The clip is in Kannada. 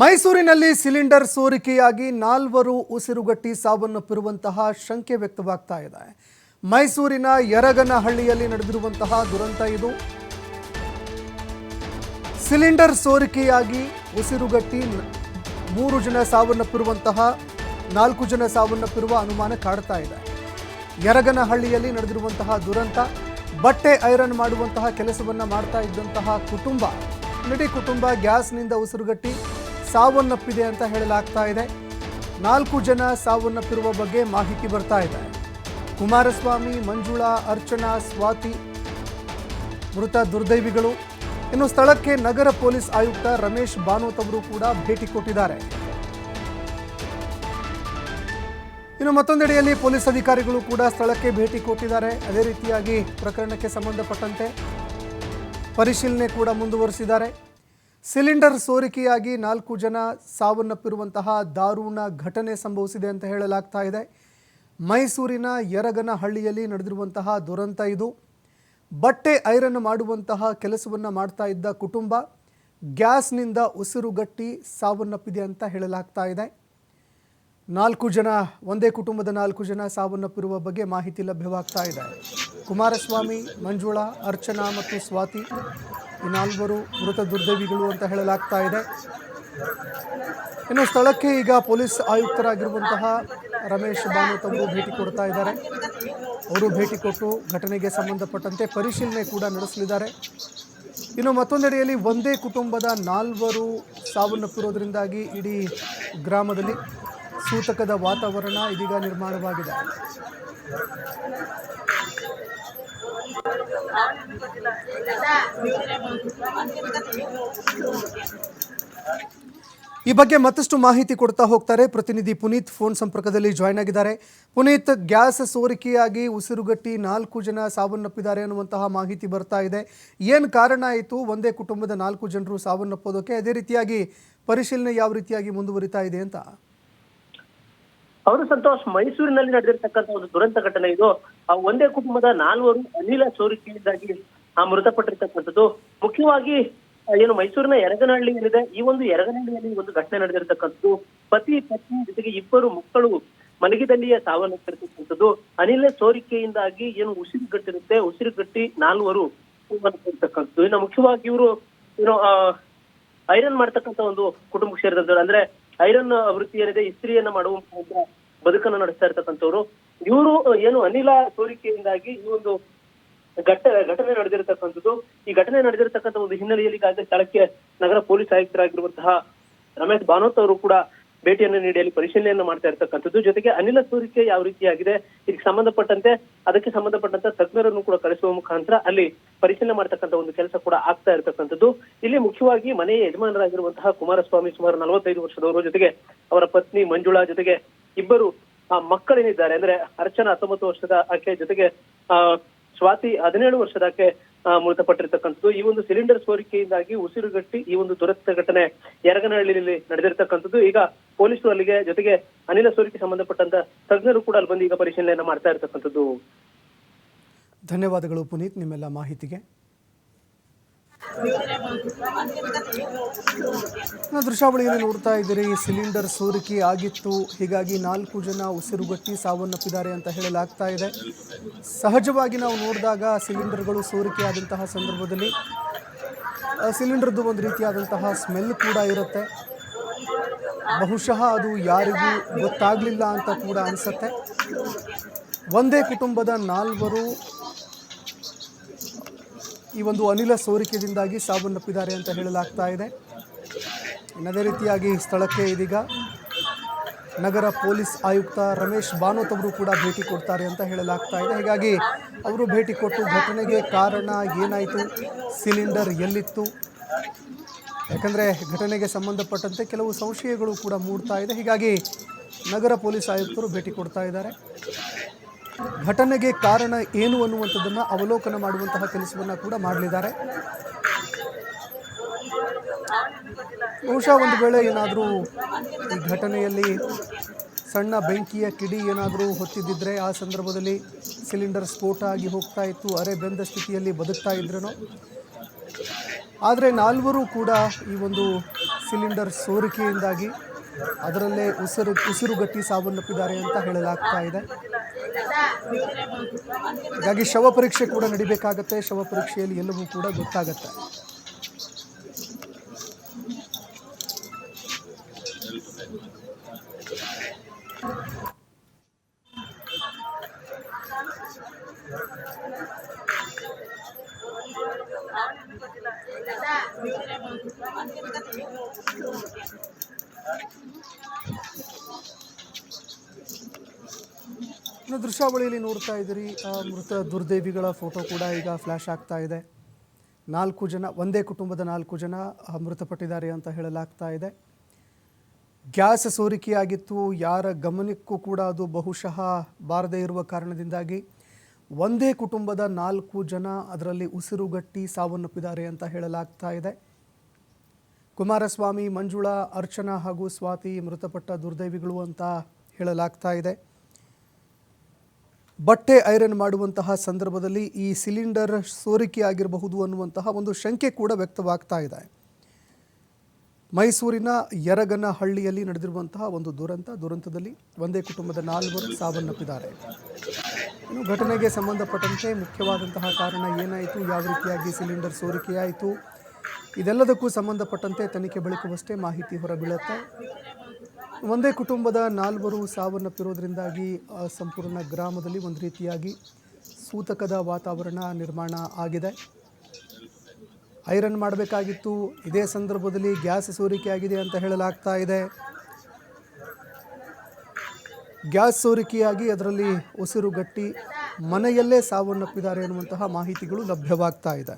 ಮೈಸೂರಿನಲ್ಲಿ ಸಿಲಿಂಡರ್ ಸೋರಿಕೆಯಾಗಿ ನಾಲ್ವರು ಉಸಿರುಗಟ್ಟಿ ಸಾವನ್ನಪ್ಪಿರುವಂತಹ ಶಂಕೆ ವ್ಯಕ್ತವಾಗ್ತಾ ಇದೆ. ಮೈಸೂರಿನ ಯರಗನಹಳ್ಳಿಯಲ್ಲಿ ನಡೆದಿರುವಂತಹ ದುರಂತ ಇದು. ಸಿಲಿಂಡರ್ ಸೋರಿಕೆಯಾಗಿ ಉಸಿರುಗಟ್ಟಿ ಮೂರು ಜನ ಸಾವನ್ನಪ್ಪಿರುವಂತಹ, ನಾಲ್ಕು ಜನ ಸಾವನ್ನಪ್ಪಿರುವ ಅನುಮಾನ ಕಾಡ್ತಾ ಇದೆ. ಯರಗನಹಳ್ಳಿಯಲ್ಲಿ ನಡೆದಿರುವಂತಹ ದುರಂತ, ಬಟ್ಟೆ ಐರನ್ ಮಾಡುವಂತಹ ಕೆಲಸವನ್ನು ಮಾಡ್ತಾ ಇದ್ದಂತಹ ಕುಟುಂಬ ಇಡೀ ಕುಟುಂಬ ಗ್ಯಾಸ್ನಿಂದ ಉಸಿರುಗಟ್ಟಿ ಸಾವನ್ನಪ್ಪಿದೆ ಅಂತ ಹೇಳಲಾಗ್ತಾ ಇದೆ. ನಾಲ್ಕು ಜನ ಸಾವನ್ನಪ್ಪಿರುವ ಬಗ್ಗೆ ಮಾಹಿತಿ ಬರ್ತಾ ಇದೆ. ಕುಮಾರಸ್ವಾಮಿ, ಮಂಜುಳಾ, ಅರ್ಚನಾ, ಸ್ವಾತಿ, ಮೃತ ದುರ್ದೈವಿಗಳು. ಇನ್ನು ಸ್ಥಳಕ್ಕೆ ನಗರ ಪೊಲೀಸ್ ಆಯುಕ್ತ ರಮೇಶ್ ಬಾನೋತ್ ಅವರು ಕೂಡ ಭೇಟಿ ಕೊಟ್ಟಿದ್ದಾರೆ. ಇನ್ನು ಮತ್ತೊಂದೆಡೆಯಲ್ಲಿ ಪೊಲೀಸ್ ಅಧಿಕಾರಿಗಳು ಕೂಡ ಸ್ಥಳಕ್ಕೆ ಭೇಟಿ ಕೊಟ್ಟಿದ್ದಾರೆ. ಅದೇ ರೀತಿಯಾಗಿ ಪ್ರಕರಣಕ್ಕೆ ಸಂಬಂಧಪಟ್ಟಂತೆ ಪರಿಶೀಲನೆ ಕೂಡ ಮುಂದುವರಿಸಿದ್ದಾರೆ. ಸಿಲಿಂಡರ್ ಸೋರಿಕೆಯಾಗಿ ನಾಲ್ಕು ಜನ ಸಾವನ್ನಪ್ಪಿರುವಂತಹ ದಾರುಣ ಘಟನೆ ಸಂಭವಿಸಿದೆ ಅಂತ ಹೇಳಲಾಗ್ತಾ ಇದೆ. ಮೈಸೂರಿನ ಯರಗನಹಳ್ಳಿಯಲ್ಲಿ ನಡೆದಿರುವಂತಹ ದುರಂತ ಇದು. ಬಟ್ಟೆ ಐರನ್ ಮಾಡುವಂತಹ ಕೆಲಸವನ್ನು ಮಾಡ್ತಾ ಇದ್ದ ಕುಟುಂಬ ಗ್ಯಾಸ್ನಿಂದ ಉಸಿರುಗಟ್ಟಿ ಸಾವನ್ನಪ್ಪಿದೆ ಅಂತ ಹೇಳಲಾಗ್ತಾ ಇದೆ. ನಾಲ್ಕು ಜನ, ಒಂದೇ ಕುಟುಂಬದ ನಾಲ್ಕು ಜನ ಸಾವನ್ನಪ್ಪಿರುವ ಬಗ್ಗೆ ಮಾಹಿತಿ ಲಭ್ಯವಾಗ್ತಾ ಇದೆ. ಕುಮಾರಸ್ವಾಮಿ, ಮಂಜುಳಾ, ಅರ್ಚನಾ ಮತ್ತು ಸ್ವಾತಿ. ಈ ನಾಲ್ವರು ಮೃತ ದುರ್ದೈವಿಗಳು ಅಂತ ಹೇಳಲಾಗ್ತಾ ಇದೆ. ಇನ್ನು ಸ್ಥಳಕ್ಕೆ ಈಗ ಪೊಲೀಸ್ ಆಯುಕ್ತರಾಗಿರುವಂತಹ ರಮೇಶ್ ಬಾನೋತ್ ಅವರು ಭೇಟಿ ಕೊಡ್ತಾ ಇದ್ದಾರೆ. ಅವರು ಭೇಟಿ ಕೊಟ್ಟು ಘಟನೆಗೆ ಸಂಬಂಧಪಟ್ಟಂತೆ ಪರಿಶೀಲನೆ ಕೂಡ ನಡೆಸಲಿದ್ದಾರೆ. ಇನ್ನು ಮತ್ತೊಂದೆಡೆಯಲ್ಲಿ ಒಂದೇ ಕುಟುಂಬದ ನಾಲ್ವರು ಸಾವನ್ನಪ್ಪಿರೋದ್ರಿಂದಾಗಿ ಇಡೀ ಗ್ರಾಮದಲ್ಲಿ ಸೂತಕದ ವಾತಾವರಣ ಇದೀಗ ನಿರ್ಮಾಣವಾಗಿದೆ. ಈ ಬಗ್ಗೆ ಮತ್ತಷ್ಟು ಮಾಹಿತಿ ಕೊಡ್ತಾ ಹೋಗ್ತಾರೆ ಪ್ರತಿನಿಧಿ ಪುನೀತ್. ಫೋನ್ ಸಂಪರ್ಕದಲ್ಲಿ ಜಾಯ್ನ್ ಆಗಿದ್ದಾರೆ. ಪುನೀತ್, ಗ್ಯಾಸ್ ಸೋರಿಕೆಯಾಗಿ ಉಸಿರುಗಟ್ಟಿ ನಾಲ್ಕು ಜನ ಸಾವನ್ನಪ್ಪಿದ್ದಾರೆ ಅನ್ನುವಂತಹ ಮಾಹಿತಿ ಬರ್ತಾ ಇದೆ. ಏನು ಕಾರಣ ಆಯಿತು? ಒಂದೇ ಕುಟುಂಬದ ನಾಲ್ಕು ಜನರು ಸಾವನ್ನಪ್ಪೋದಕ್ಕೆ ಅದೇ ರೀತಿಯಾಗಿ ಪರಿಶೀಲನೆ ಯಾವ ರೀತಿಯಾಗಿ ಮುಂದುವರಿತಾ ಇದೆ ಅಂತ. ಅವರು ಸಂತೋಷ್, ಮೈಸೂರಿನಲ್ಲಿ ನಡೆದಿರ್ತಕ್ಕಂಥ ಒಂದು ದುರಂತ ಘಟನೆ ಇದು. ಆ ಒಂದೇ ಕುಟುಂಬದ ನಾಲ್ವರು ಅನಿಲ ಸೋರಿಕೆಯಿಂದಾಗಿ ಆ ಮೃತಪಟ್ಟಿರ್ತಕ್ಕಂಥದ್ದು. ಮುಖ್ಯವಾಗಿ ಏನು ಮೈಸೂರಿನ ಎರಗನಹಳ್ಳಿ ಏನಿದೆ, ಈ ಒಂದು ಎರಗನಹಳ್ಳಿಯಲ್ಲಿ ಒಂದು ಘಟನೆ ನಡೆದಿರ್ತಕ್ಕಂಥದ್ದು. ಪತಿ, ಪತ್ನಿ ಜೊತೆಗೆ ಇಬ್ಬರು ಮಕ್ಕಳು ಮಲಗಿದಲ್ಲಿಯೇ ಸಾವನ್ನಪ್ಪಿರ್ತಕ್ಕಂಥದ್ದು. ಅನಿಲ ಸೋರಿಕೆಯಿಂದಾಗಿ ಏನು ಉಸಿರುಗಟ್ಟಿರುತ್ತೆ ಉಸಿರುಗಟ್ಟಿ ನಾಲ್ವರು ಸಾವನ್ನಪ್ಪಿರ್ತಕ್ಕಂಥದ್ದು. ಇನ್ನು ಮುಖ್ಯವಾಗಿ ಇವರು, ಏನು ಐರನ್ ಮಾಡ್ತಕ್ಕಂಥ ಒಂದು ಕುಟುಂಬಕ್ಕೆ ಸೇರಿದಂತವ್ರು ಅಂದ್ರೆ ಐರನ್ ವೃತ್ತಿ ಏನಿದೆ, ಇಸ್ತ್ರಿಯನ್ನ ಮಾಡುವ ಮುಖಾಂತರ ಬದುಕನ್ನು ನಡೆಸ್ತಾ ಇರ್ತಕ್ಕಂಥವ್ರು. ಇವರು ಏನು ಅನಿಲ ಸೋರಿಕೆಯಿಂದಾಗಿ ಈ ಒಂದು ಘಟ ಘಟನೆ ನಡೆದಿರತಕ್ಕಂಥದ್ದು. ಈ ಘಟನೆ ನಡೆದಿರತಕ್ಕಂಥ ಒಂದು ಹಿನ್ನೆಲೆಯಲ್ಲಿ ಈಗಾಗಲೇ ಸ್ಥಳಕ್ಕೆ ನಗರ ಪೊಲೀಸ್ ಆಯುಕ್ತರಾಗಿರುವಂತಹ ರಮೇಶ್ ಬಾನೋತ್ ಅವರು ಕೂಡ ಭೇಟಿಯನ್ನು ನೀಡಿ, ಅಲ್ಲಿ ಪರಿಶೀಲನೆಯನ್ನು ಮಾಡ್ತಾ ಇರ್ತಕ್ಕಂಥದ್ದು. ಜೊತೆಗೆ ಅನಿಲ ಸೋರಿಕೆ ಯಾವ ರೀತಿಯಾಗಿದೆ, ಇದಕ್ಕೆ ಸಂಬಂಧಪಟ್ಟಂತೆ, ಅದಕ್ಕೆ ಸಂಬಂಧಪಟ್ಟಂತ ತಜ್ಞರನ್ನು ಕೂಡ ಕಳಿಸುವ ಮುಖಾಂತರ ಅಲ್ಲಿ ಪರಿಶೀಲನೆ ಮಾಡ್ತಕ್ಕಂಥ ಒಂದು ಕೆಲಸ ಕೂಡ ಆಗ್ತಾ ಇರತಕ್ಕಂಥದ್ದು. ಇಲ್ಲಿ ಮುಖ್ಯವಾಗಿ ಮನೆಯ ಯಜಮಾನರಾಗಿರುವಂತಹ ಕುಮಾರಸ್ವಾಮಿ ಸುಮಾರು ನಲವತ್ತೈದು ವರ್ಷದವರು ಜೊತೆಗೆ, ಅವರ ಪತ್ನಿ ಮಂಜುಳಾ ಜೊತೆಗೆ ಇಬ್ಬರು ಮಕ್ಕಳೇನಿದ್ದಾರೆ. ಅಂದ್ರೆ ಅರ್ಚನಾ ಹತ್ತೊಂಬತ್ತು ವರ್ಷದ ಆಕೆ ಜೊತೆಗೆ, ಆ, ಸ್ವಾತಿ ಹದಿನೇಳು ವರ್ಷದ ಆಕೆ ಮೃತಪಟ್ಟಿರ್ತಕ್ಕಂಥದ್ದು. ಈ ಒಂದು ಸಿಲಿಂಡರ್ ಸೋರಿಕೆಯಿಂದಾಗಿ ಉಸಿರುಗಟ್ಟಿ ಈ ಒಂದು ದುರಂತ ಘಟನೆ ಯರಗನಹಳ್ಳಿಯಲ್ಲಿ ನಡೆದಿರ್ತಕ್ಕಂಥದ್ದು. ಈಗ ಪೊಲೀಸರು ಅಲ್ಲಿಗೆ ಜೊತೆಗೆ ಅನಿಲ ಸೋರಿಕೆ ಸಂಬಂಧಪಟ್ಟಂತ ತಜ್ಞರು ಕೂಡ ಅಲ್ಲಿ ಬಂದು ಈಗ ಪರಿಶೀಲನೆಯನ್ನ ಮಾಡ್ತಾ ಇರ್ತಕ್ಕಂಥದ್ದು. ಧನ್ಯವಾದಗಳು ಪುನೀತ್, ನಿಮ್ಮೆಲ್ಲ ಮಾಹಿತಿಗೆ. ದೃಶ್ಯಾವಳಿಯಲ್ಲಿ ನೋಡ್ತಾ ಇದ್ದೀರಿ ಸಿಲಿಂಡರ್ ಸೋರಿಕೆ ಆಗಿತ್ತು. ಹೀಗಾಗಿ ನಾಲ್ಕು ಜನ ಉಸಿರುಗಟ್ಟಿ ಸಾವನ್ನಪ್ಪಿದ್ದಾರೆ ಅಂತ ಹೇಳಲಾಗ್ತಾ ಇದೆ. ಸಹಜವಾಗಿ ನಾವು ನೋಡಿದಾಗ ಸಿಲಿಂಡರ್ಗಳು ಸೋರಿಕೆ ಆದಂತಹ ಸಂದರ್ಭದಲ್ಲಿ ಸಿಲಿಂಡರ್ದು ಒಂದು ರೀತಿಯಾದಂತಹ ಸ್ಮೆಲ್ ಕೂಡ ಇರುತ್ತೆ. ಬಹುಶಃ ಅದು ಯಾರಿಗೂ ಗೊತ್ತಾಗಲಿಲ್ಲ ಅಂತ ಕೂಡ ಅನಿಸುತ್ತೆ. ಒಂದೇ ಕುಟುಂಬದ ನಾಲ್ವರು ಈ ಒಂದು ಅನಿಲ ಸೋರಿಕೆಯಿಂದಾಗಿ ಸಾವನ್ನಪ್ಪಿದ್ದಾರೆ ಅಂತ ಹೇಳಲಾಗ್ತಾ ಇದೆ. ಅದೇ ರೀತಿಯಾಗಿ ಸ್ಥಳಕ್ಕೆ ಇದೀಗ ನಗರ ಪೊಲೀಸ್ ಆಯುಕ್ತ ರಮೇಶ್ ಬಾನೋತ್ ಅವರು ಕೂಡ ಭೇಟಿ ಕೊಡ್ತಾರೆ ಅಂತ ಹೇಳಲಾಗ್ತಾ ಇದೆ. ಹೀಗಾಗಿ ಅವರು ಭೇಟಿ ಕೊಟ್ಟು ಘಟನೆಗೆ ಕಾರಣ ಏನಾಯಿತು, ಸಿಲಿಂಡರ್ ಎಲ್ಲಿತ್ತು, ಯಾಕಂದರೆ ಘಟನೆಗೆ ಸಂಬಂಧಪಟ್ಟಂತೆ ಕೆಲವು ಸಂಶಯಗಳು ಕೂಡ ಮೂಡ್ತಾ ಇದೆ. ಹೀಗಾಗಿ ನಗರ ಪೊಲೀಸ್ ಆಯುಕ್ತರು ಭೇಟಿ ಕೊಡ್ತಾ ಇದ್ದಾರೆ. ಘಟನೆಗೆ ಕಾರಣ ಏನು ಅನ್ನುವಂಥದ್ದನ್ನು ಅವಲೋಕನ ಮಾಡುವಂತಹ ಕೆಲಸವನ್ನು ಕೂಡ ಮಾಡಲಿದ್ದಾರೆ. ಬಹುಶಃ ಒಂದು ವೇಳೆ ಏನಾದರೂ ಈ ಘಟನೆಯಲ್ಲಿ ಸಣ್ಣ ಬೆಂಕಿಯ ಕಿಡಿ ಏನಾದರೂ ಹೊತ್ತಿದ್ದಿದ್ರೆ ಆ ಸಂದರ್ಭದಲ್ಲಿ ಸಿಲಿಂಡರ್ ಸ್ಫೋಟ ಆಗಿ ಹೋಗ್ತಾ ಇತ್ತು, ಅರೆ ಬೆಂದ ಸ್ಥಿತಿಯಲ್ಲಿ ಬದುಕ್ತಾ ಇದ್ರೇನೋ. ಆದರೆ ನಾಲ್ವರು ಕೂಡ ಈ ಒಂದು ಸಿಲಿಂಡರ್ ಸೋರಿಕೆಯಿಂದಾಗಿ ಅದರಲ್ಲೇ ಉಸಿರು, ಉಸಿರುಗಟ್ಟಿ ಸಾವನ್ನಪ್ಪಿದ್ದಾರೆ ಅಂತ ಹೇಳಲಾಗ್ತಾ ಇದೆ. ಹಾಗಾಗಿ ಶವ ಪರೀಕ್ಷೆ ಕೂಡ ನಡಿಬೇಕಾಗತ್ತೆ. ಶವ ಪರೀಕ್ಷೆಯಲ್ಲಿ ಎಲ್ಲವೂ ಕೂಡ ಗೊತ್ತಾಗತ್ತೆ. ದೃಶ್ಯಾವಳಿಯಲ್ಲಿ ನೋಡ್ತಾ ಇದ್ದೀರಿ. ಮೃತ ದುರ್ದೈವಿಗಳ ಫೋಟೋ ಕೂಡ ಈಗ ಫ್ಲ್ಯಾಶ್ ಆಗ್ತಾ ಇದೆ. ನಾಲ್ಕು ಜನ, ಒಂದೇ ಕುಟುಂಬದ ನಾಲ್ಕು ಜನ ಮೃತಪಟ್ಟಿದ್ದಾರೆ ಅಂತ ಹೇಳಲಾಗ್ತಾ ಇದೆ. ಗ್ಯಾಸ್ ಸೋರಿಕೆಯಾಗಿತ್ತು. ಯಾರ ಗಮನಕ್ಕೂ ಕೂಡ ಅದು ಬಹುಶಃ ಬಾರದೇ ಇರುವ ಕಾರಣದಿಂದಾಗಿ ಒಂದೇ ಕುಟುಂಬದ ನಾಲ್ಕು ಜನ ಅದರಲ್ಲಿ ಉಸಿರುಗಟ್ಟಿ ಸಾವನ್ನಪ್ಪಿದ್ದಾರೆ ಅಂತ ಹೇಳಲಾಗ್ತಾ ಇದೆ. ಕುಮಾರಸ್ವಾಮಿ, ಮಂಜುಳಾ, ಅರ್ಚನಾ ಹಾಗೂ ಸ್ವಾತಿ ಮೃತಪಟ್ಟ ದುರ್ದೈವಿಗಳು ಅಂತ ಹೇಳಲಾಗ್ತಾ ಇದೆ. ಬಟ್ಟೆ ಐರನ್ ಮಾಡುವಂತಹ ಸಂದರ್ಭದಲ್ಲಿ ಈ ಸಿಲಿಂಡರ್ ಸೋರಿಕೆಯಾಗಿರಬಹುದು ಅನ್ನುವಂತಹ ಒಂದು ಶಂಕೆ ಕೂಡ ವ್ಯಕ್ತವಾಗ್ತಾ ಇದೆ. ಮೈಸೂರಿನ ಯರಗನಹಳ್ಳಿಯಲ್ಲಿ ನಡೆದಿರುವಂತಹ ಒಂದು ದುರಂತ, ದುರಂತದಲ್ಲಿ ಒಂದೇ ಕುಟುಂಬದ ನಾಲ್ವರು ಸಾವನ್ನಪ್ಪಿದ್ದಾರೆ. ಇನ್ನು ಘಟನೆಗೆ ಸಂಬಂಧಪಟ್ಟಂತೆ ಮುಖ್ಯವಾದಂತಹ ಕಾರಣ ಏನಾಯಿತು? ಯಾವ ರೀತಿಯಾಗಿ ಸಿಲಿಂಡರ್ ಸೋರಿಕೆಯಾಯಿತು? ಇದೆಲ್ಲದಕ್ಕೂ ಸಂಬಂಧಪಟ್ಟಂತೆ ತನಿಖೆ ಬಳಿಕವಷ್ಟೇ ಮಾಹಿತಿ ಹೊರಬೀಳುತ್ತೆ. ಒಂದೇ ಕುಟುಂಬದ ನಾಲ್ವರು ಸಾವನ್ನಪ್ಪಿರೋದ್ರಿಂದಾಗಿ ಸಂಪೂರ್ಣ ಗ್ರಾಮದಲ್ಲಿ ಒಂದು ರೀತಿಯಾಗಿ ಸೂತಕದ ವಾತಾವರಣ ನಿರ್ಮಾಣ ಆಗಿದೆ. ಐರನ್ ಮಾಡಬೇಕಾಗಿತ್ತು. ಇದೇ ಸಂದರ್ಭದಲ್ಲಿ ಗ್ಯಾಸ್ ಸೋರಿಕೆ ಆಗಿದೆ ಅಂತ ಹೇಳಲಾಗ್ತಾ ಇದೆ. ಗ್ಯಾಸ್ ಸೋರಿಕೆಯಾಗಿ ಅದರಲ್ಲಿ ಉಸಿರುಗಟ್ಟಿ ಮನೆಯಲ್ಲೇ ಸಾವನ್ನಪ್ಪಿದ್ದಾರೆ ಎನ್ನುವಂತಹ ಮಾಹಿತಿಗಳು ಲಭ್ಯವಾಗ್ತಾ ಇದೆ.